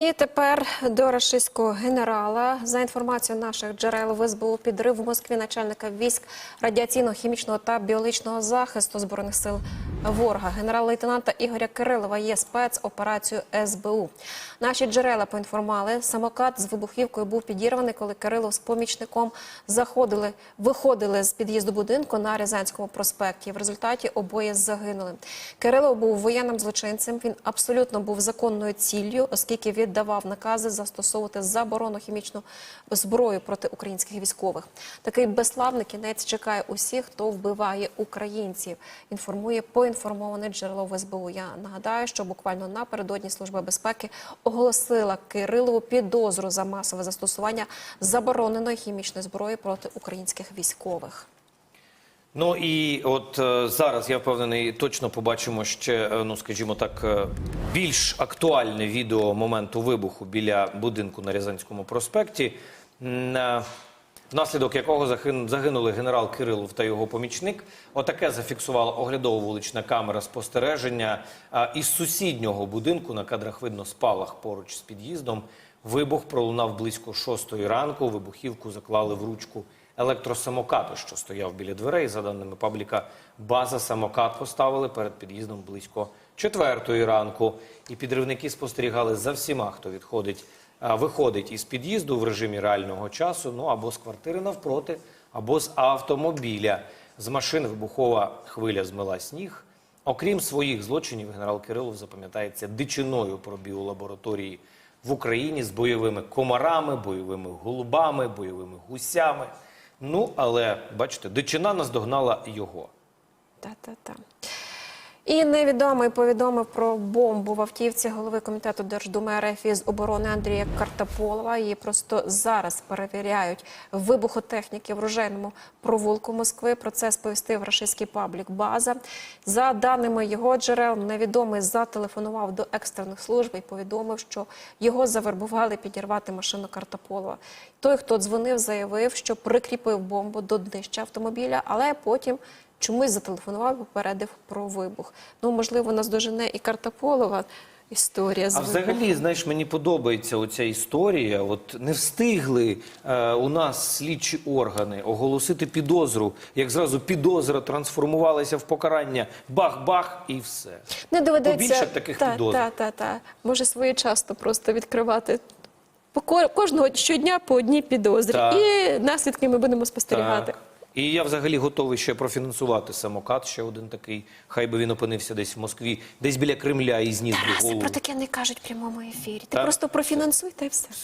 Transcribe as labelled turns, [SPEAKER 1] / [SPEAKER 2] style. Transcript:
[SPEAKER 1] І тепер до рашистського генерала. За інформацією наших джерел в підрив в Москві начальника військ радіаційного, хімічного та біологічного захисту збройних сил ворога. Генерал-лейтенанта Ігоря Кирилова є спецоперацією СБУ. Наші джерела поінформували, самокат з вибухівкою був підірваний, коли Кирилов з помічником заходили, виходили з під'їзду будинку на Рязанському проспекті. В результаті обоє загинули. Кирилов був воєнним злочинцем. Він абсолютно був законною ціллю, оскільки віддавав накази застосовувати заборону хімічну зброю проти українських військових. Такий безславний кінець чекає усіх, хто вбиває українців. Інформує поінформоване джерело в СБУ. Я нагадаю, що буквально напередодні служба безпеки оголосила Кирилову підозру за масове застосування забороненої хімічної зброї проти українських військових.
[SPEAKER 2] Ну і от е, зараз я впевнений, точно побачимо ще, е, ну скажімо так, е, більш актуальне відео моменту вибуху біля будинку на Рязанському проспекті, внаслідок якого загин- загинули генерал Кирилов та його помічник. Отаке зафіксувала оглядова вулична камера спостереження е, із сусіднього будинку. На кадрах видно спалах поруч з під'їздом. Вибух пролунав близько шостої ранку. Вибухівку заклали в ручку електросамокату, що стояв біля дверей. За даними пабліка, база самокат поставили перед під'їздом близько четвертої ранку. І підривники спостерігали за всіма, хто відходить, виходить із під'їзду в режимі реального часу, ну або з квартири навпроти, або з автомобіля. З машин вибухова хвиля змила сніг. Окрім своїх злочинів, генерал Кирилов запам'ятається дичиною про біолабораторії в Україні з бойовими комарами, бойовими голубами, бойовими гусями. Ну, але бачите, дичина наздогнала його.
[SPEAKER 1] Та-та-та. І невідомий повідомив про бомбу в автівці голови комітету Держдуми РФ із оборони Андрія Картаполова. Її просто зараз перевіряють вибухотехніки в ружейному провулку Москви. Про це сповістив рашистський паблік База. За даними його джерел, невідомий зателефонував до екстрених служб і повідомив, що його завербували підірвати машину Картаполова. Той, хто дзвонив, заявив, що прикріпив бомбу до днища автомобіля, але потім чомусь зателефонував, попередив про вибух. Ну, можливо, нас дожене і Картаполова історія з
[SPEAKER 2] А взагалі, знаєш, мені подобається оця історія. От не встигли е, у нас слідчі органи оголосити підозру, як зразу підозра трансформувалася в покарання. Бах-бах і все.
[SPEAKER 1] Не доведеться
[SPEAKER 2] Побільше таких
[SPEAKER 1] та,
[SPEAKER 2] підозр.
[SPEAKER 1] Та, та, та. Може своєчасно просто відкривати. По кожного щодня по одній підозрі.
[SPEAKER 2] Так.
[SPEAKER 1] І наслідки ми будемо спостерігати.
[SPEAKER 2] Так. І я взагалі готовий ще профінансувати самокат. Ще один такий. Хай би він опинився десь в Москві, десь біля Кремля і зніс би голову.
[SPEAKER 1] про таке не кажуть в прямому ефірі. Ти просто профінансуй та й все.